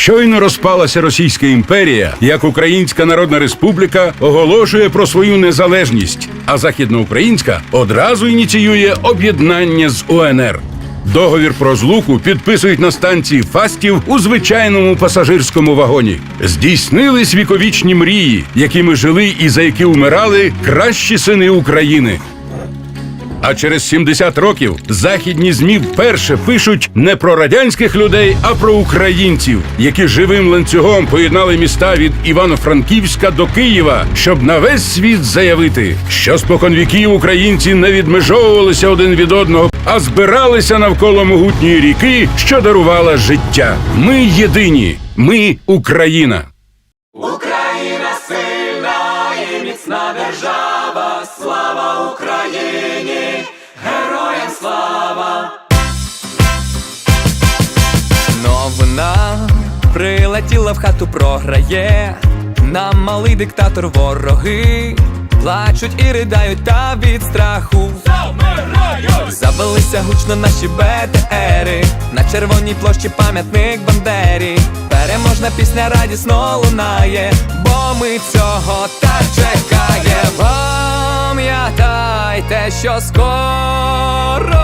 Щойно розпалася Російська імперія, як Українська Народна Республіка оголошує про свою незалежність, а Західноукраїнська одразу ініціює об'єднання з УНР. Договір про злуку підписують на станції Фастів у звичайному пасажирському вагоні. Здійснились віковічні мрії, якими жили і за які умирали кращі сини України. А через 70 років західні змі вперше пишуть не про радянських людей, а про українців, які живим ланцюгом поєднали міста від Івано-Франківська до Києва, щоб на весь світ заявити, що споконвіків українці не відмежовувалися один від одного, а збиралися навколо могутньої ріки, що дарувала життя. Ми єдині, ми Україна. Україна сильна і міцна держава, слава Україні, прилетіла в хату, програє. Нам малий диктатор вороги. Плачуть і riдають та від страху. Завелися гучно наші БТРи На червоній площі пам'ятник Бандері Переможна пісня радісно лунає, бо ми цього так чекаємо Пам'ятайте, що скоро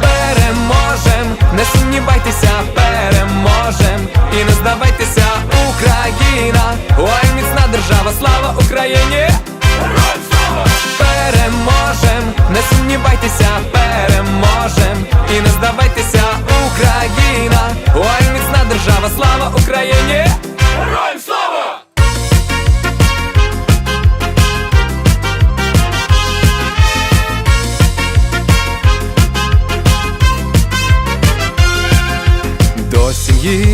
переможем, не сумнівайтеся, не здавайтеся, Україна, ой, міцна держава, слава Україні! Переможем, не сумнівайтеся, переможем і не здавайтеся, Україна, ой, міцна держава, слава Україні! Героям слава! До сім'ї